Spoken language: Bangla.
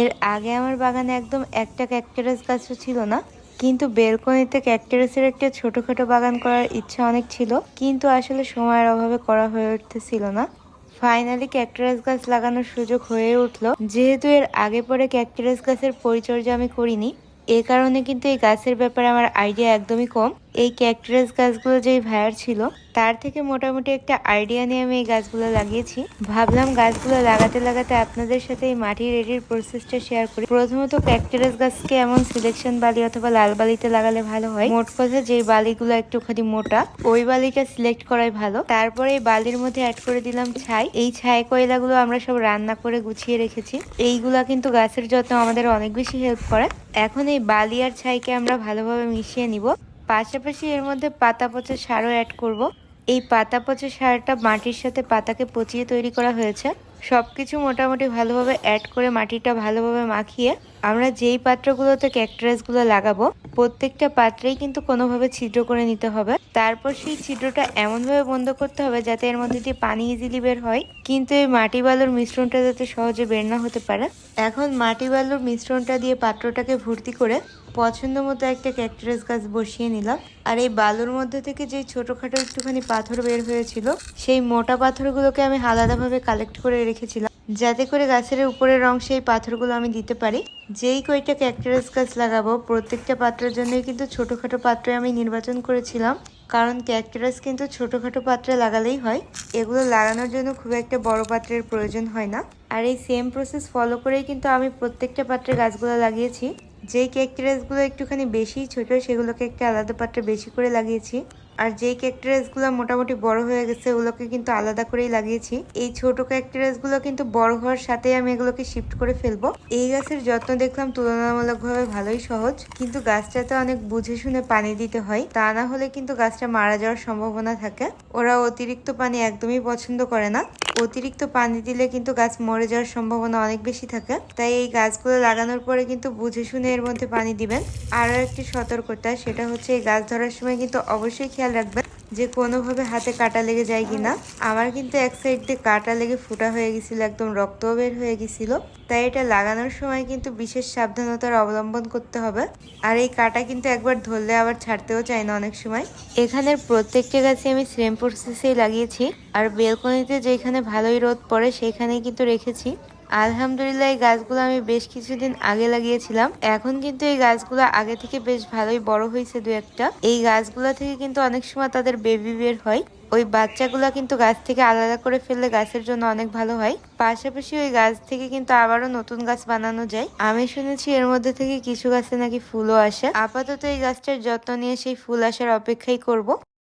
এর আগে আমার বাগানে একদম একটা ক্যাকটারাস গাছও ছিল না, কিন্তু বেলকনিতে ক্যাকটারাসের একটা ছোটখাটো বাগান করার ইচ্ছা অনেক ছিল, কিন্তু আসলে সময়ের অভাবে করা হয়ে উঠতেছিল না। ফাইনালি ক্যাকটারাস গাছ লাগানোর সুযোগ হয়ে উঠল। যেহেতু এর আগে পরে ক্যাকটারাস গাছের পরিচর্যা আমি করিনি, এ কারণে কিন্তু এই গাছের ব্যাপারে আমার আইডিয়া একদমই কম। এই ক্যাকটারাস গাছগুলো যেই ভায়ার ছিল, তার থেকে মোটামুটি একটা আইডিয়া নিয়ে আমি এই গাছগুলো লাগিয়েছি। ভাবলাম গাছগুলো লাগাতে লাগাতে আপনাদের সাথে এই মাটি রেডির প্রসেসটা শেয়ার করি। প্রথমত ক্যাকটারাস গাছকে এমন সিলেকশন বালি অথবা লাল বালিতে লাগালে ভালো হয়। মোট কথা যে বালিগুলো একটুখানি মোটা, ওই বালিটা সিলেক্ট করাই ভালো। তারপরে এই বালির মধ্যে অ্যাড করে দিলাম ছাই। এই ছাই কয়লাগুলো আমরা সব রান্না করে গুছিয়ে রেখেছি। এইগুলা কিন্তু গাছের যত্ন আমাদের অনেক বেশি হেল্প করে। এখন এই বালি আর ছাইকে আমরা ভালোভাবে মিশিয়ে নিব। পাশাপাশি এর মধ্যে পাতা পচা সারও অ্যাড করব। এই পাতা পচা সারটা মাটির সাথে পাতাকে পচিয়ে তৈরি করা হয়েছে সবকিছু মোটামুটি ভালোভাবে অ্যাড করে মাটিটা ভালোভাবে মাখিয়ে আমরা যেই পাত্রগুলোতে ক্যাকটারাসগুলো লাগাবো, প্রত্যেকটা পাত্রেই কিন্তু কোনোভাবে ছিদ্র করে নিতে হবে। তারপর সেই ছিদ্রটা এমনভাবে বন্ধ করতে হবে যাতে এর মধ্যে দিয়ে পানি ইজিলি বের হয়। কিন্তু এই মাটি বালুর মিশ্রণটা যাতে সহজে বের না হতে পারে। এখন মাটি বালুর মিশ্রণটা দিয়ে পাত্রটাকে ভর্তি করে পছন্দ মতো একটা ক্যাকটারাস গাছ বসিয়ে নিলাম। আর এই বালুর মধ্যে থেকে যে ছোটখাটো একটুখানি পাথর বের হয়েছিল, সেই মোটা পাথরগুলোকে আমি আলাদাভাবে কালেক্ট করে রেখেছিলাম। যাতে করে গাছের উপরের অংশে এই পাথরগুলো আমি দিতে পারি। যেই কয়টা ক্যাকটারাস গাছ লাগাবো, প্রত্যেকটা পাত্রের জন্যই কিন্তু ছোটোখাটো পাত্রে আমি নির্বাচন করেছিলাম। কারণ ক্যাকটারাস কিন্তু ছোটোখাটো পাত্রে লাগালেই হয়। এগুলো লাগানোর জন্য খুব একটা বড় পাত্রের প্রয়োজন হয় না। আর এই সেম প্রসেস ফলো করেই কিন্তু আমি প্রত্যেকটা পাত্রে গাছগুলো লাগিয়েছি। যেই ক্যাকটারাসগুলো একটুখানি বেশি ছোট, সেগুলোকে একটা আলাদা পাত্রে বেশি করে লাগিয়েছি। আর যেই ক্যাকটারাসগুলো মোটামুটি বড় হয়ে গেছে, ওগুলোকে কিন্তু আলাদা করেই লাগিয়েছি। এই ছোট ক্যাকটারাসগুলো কিন্তু বড় হওয়ার সাথেই আমি এগুলোকে শিফট করে ফেলব। এই গাছের যত্ন দেখলাম তুলনামূলকভাবে ভালোই সহজ, কিন্তু গাছটাতে অনেক বুঝে শুনে পানি দিতে হয়, তা না হলে কিন্তু গাছটা মারা যাওয়ার সম্ভাবনা থাকে। ওরা অতিরিক্ত পানি একদমই পছন্দ করে না। অতিরিক্ত পানি দিলে কিন্তু গাছ মরে যাওয়ার সম্ভাবনা অনেক বেশি থাকে। তাই এই গাছগুলো লাগানোর পরে কিন্তু বুঝে শুনে এর মধ্যে পানি দিবেন। আরও একটি সতর্কতা, সেটা হচ্ছে এই গাছ ধরার সময় কিন্তু অবশ্যই খেয়াল রাখবেন যে কোনোভাবে হাতে কাটা লেগে যায় কিনা। আমার কিন্তু এক সাইড দিয়ে কাটা লেগে ফুটা হয়ে গেছিল, একদম রক্তও বের হয়ে গেছিল। তাই এটা লাগানোর সময় কিন্তু বিশেষ সাবধানতার অবলম্বন করতে হবে। আর এই কাটা কিন্তু একবার ধরলে আবার ছাড়তেও চায় না অনেক সময়। এখানের প্রত্যেকটা গাছে আমি সেম প্রসেসেই লাগিয়েছি। আর বেলকনিতে যেখানে ভালোই রোদ পড়ে, সেখানেই কিন্তু রেখেছি। আলহামদুলিল্লাহ, এই গাছগুলো আমি বেশ কিছুদিন আগে লাগিয়েছিলাম। এখন কিন্তু এই গাছগুলো আগে থেকে বেশ ভালোই বড় হয়েছে দু একটা। এই গাছগুলো থেকে কিন্তু অনেক সময় তাদের বেবি বের হয়। ওই বাচ্চাগুলো কিন্তু গাছ থেকে আলাদা করে ফেললে গাছের জন্য অনেক ভালো হয়। পাশাপাশি ওই গাছ থেকে কিন্তু আবারও নতুন গাছ বানানো যায়। আমি শুনেছি এর মধ্যে থেকে কিছু গাছে নাকি ফুলও আসে। আপাতত এই গাছটার যত্ন নিয়ে সেই ফুল আসার অপেক্ষাই করব।